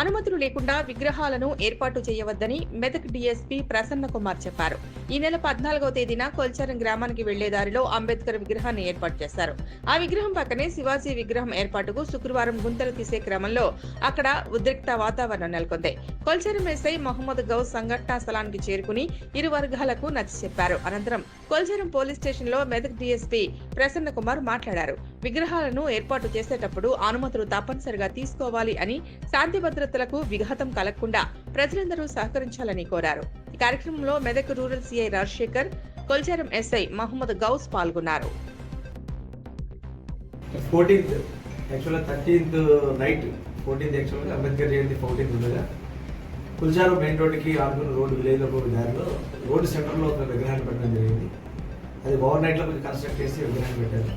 అనుమతులు లేకుండా విగ్రహాలను ఏర్పాటు చేయవద్దని మెదక్ డీఎస్పీ ప్రసన్న కుమార్ చెప్పారు. ఈ నెల పద్నాలుగో తేదీన కొల్చారం గ్రామానికి వెళ్ళే దారిలో అంబేద్కర్ విగ్రహాన్ని ఏర్పాటు చేశారు. ఆ విగ్రహం పక్కనే శివాజీ విగ్రహం ఏర్పాటుకు శుక్రవారం గుంతలు తీసే క్రమంలో అక్కడ ఉద్రిక్త వాతావరణం నెలకొంది. కొల్చారం ఎస్ఐ మహమ్మద్ గౌస్ సంఘటనా స్థలానికి చేరుకుని ఇరు వర్గాలకు నచ్చ చెప్పారు. అనంతరం కొల్చారం పోలీస్ స్టేషన్లో మెదక్ డీఎస్పీ ప్రసన్న కుమార్ మాట్లాడారు. విగ్రహాలను ఏర్పాటు చేసేటప్పుడు అనుమతులు తప్పనిసరిగా తీసుకోవాలి అని శాంతి భద్రతలకు విఘాతం కలగకుండా ప్రజలందరూ సహకరించాలని కోరారు. ఈ కార్యక్రమంలో Medak rural CI Rajasekhar Kolcharam SI Mohammed Ghouse పాల్గొన్నారు. ఫోర్టీన్త్ యాక్చువల్గా థర్టీన్త్ నైట్ ఫోర్టీన్త్ యాక్చువల్గా అంబేద్కర్ జయంతి ఫోర్టీన్త్ ఉండగా కుల్చారు మెయిన్ రోడ్డుకి ఆనుకున్న రోడ్డు విలేజ్లో ఒక దారిలో రోడ్డు సెంటర్లో ఒక విగ్రహాన్ని పెట్టడం జరిగింది. అది ఓవర్ నైట్లో కొంచెం కన్స్ట్రక్ట్ చేసి విగ్రహాన్ని పెట్టారు.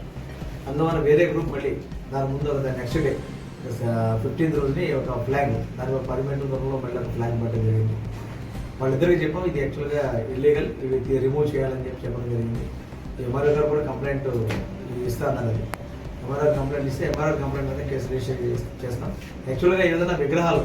అందువల్ల వేరే గ్రూప్ మళ్ళీ దాని ముందు దాని నెక్స్ట్ డే ఫిఫ్టీన్త్ uh, రోజుని ఒక ఫ్లాగ్ దాని ఒక పది మీటర్ల దూరంలో మళ్ళీ ఒక ఫ్లాగ్ పట్టడం జరిగింది. వాళ్ళిద్దరికి చెప్పాం ఇది యాక్చువల్గా ఇల్లీగల్ ఇది రిమూవ్ చేయాలని చెప్పి చెప్పడం జరిగింది. ఎంఆర్ఓ గారు కూడా కంప్లైంట్ ఇస్తాను అది. ఎంఆర్ఆర్ కంప్లైంట్ ఇస్తే ఎంఆర్ఆర్ కంప్లైంట్ అయితే కేసు రిజిస్టర్ చేస్తాం. యాక్చువల్గా ఏదైనా విగ్రహాలు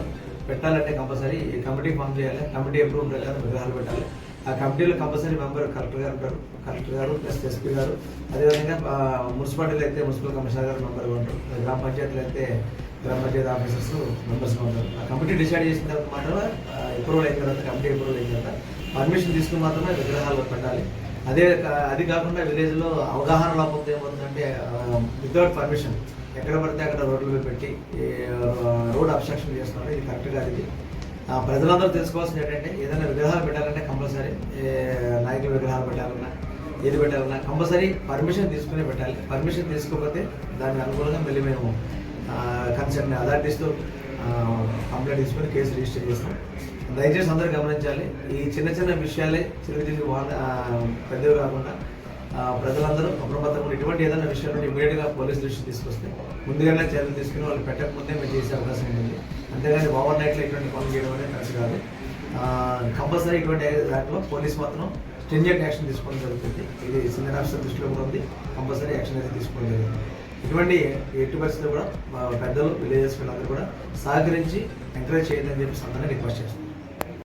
పెట్టాలంటే కంపల్సరీ కమిటీ ఫామ్ చేయాలి కమిటీ అప్రూవ్ ప్రకారం విగ్రహాలు పెట్టాలి. ఆ కమిటీలో కంపల్సరీ మెంబర్ కలెక్టర్ గారు ఉంటారు. కలెక్టర్ గారు ప్లస్ ఎస్పీ గారు. అదేవిధంగా మున్సిపాలిటీలు మున్సిపాలిటీలో అయితే మున్సిపల్ కమిషనర్ గారు మెంబర్ ఉంటారు. గ్రామ పంచాయతీలో అయితే గ్రామ పంచాయతీ ఆఫీసర్స్ మెంబర్స్గా ఉంటారు. ఆ కమిటీ డిసైడ్ చేసిన తర్వాత మాత్రమే అప్రూవల్ అయిన తర్వాత కమిటీ అప్రూవల్ అయిన తర్వాత పర్మిషన్ తీసుకుని మాత్రమే విగ్రహాలు పెట్టాలి. అదే కా- అది కాకుండా విలేజ్లో అవగాహన లోపంతో ఏమవుతుందంటే వితౌట్ పర్మిషన్ ఎక్కడ పడితే అక్కడ రోడ్ల మీద పెట్టి రోడ్ అబ్స్ట్రక్షన్ చేస్తున్నారు. ఇది కరెక్ట్ కాదు ఇది. ఆ, ప్రజలందరూ తెలుసుకోవాల్సింది ఏంటంటే ఏదైనా విగ్రహాలు పెట్టాలంటే కంపల్సరీ నాయకుల విగ్రహాలు పెట్టాలన్నా ఏది పెట్టాలన్నా కంపల్సరీ పర్మిషన్ తీసుకుని పెట్టాలి. పర్మిషన్ తీసుకోకపోతే దానికి అనుగుణంగా మళ్ళీ మేము కన్సర్న్ అథారిటీస్తో కంప్లైంట్ తీసుకొని కేసు రిజిస్టర్ చేస్తాం. దయచేసి అందరూ గమనించాలి. ఈ చిన్న చిన్న విషయాలే చిరుతిరిగి పెద్దవి కాకుండా ప్రజలందరూ అప్రమత్తంగా ఎటువంటి ఇటువంటి ఏదైనా విషయాలు ఇమీడియట్గా పోలీస్ దృష్టి తీసుకొస్తే ముందుగానే చర్యలు తీసుకుని వాళ్ళు పెట్టకముందే మేము చేసే అవకాశం ఉంటుంది. అంతేగాని ఓవర్ నైట్లో ఇటువంటి పనులు చేయడం అనేది కలిసి కాదు. కంపల్సరీ ఇటువంటి దాంట్లో పోలీస్ మాత్రం స్ట్రింజెంట్ యాక్షన్ తీసుకోవడం జరుగుతుంది. ఇది సీనియర్ ఆఫీసర్ దృష్టిలో కూడా ఉంది. కంపల్సరీ యాక్షన్ అయితే తీసుకోవడం జరుగుతుంది. ఇటువంటి ఎట్టి పరిస్థితులు కూడా మా పెద్దలు విలేజెస్ వీళ్ళందరూ కూడా సహకరించి ఎంకరేజ్ చేయాలని చెప్పి సందర్భంగా రిక్వెస్ట్ చేస్తాం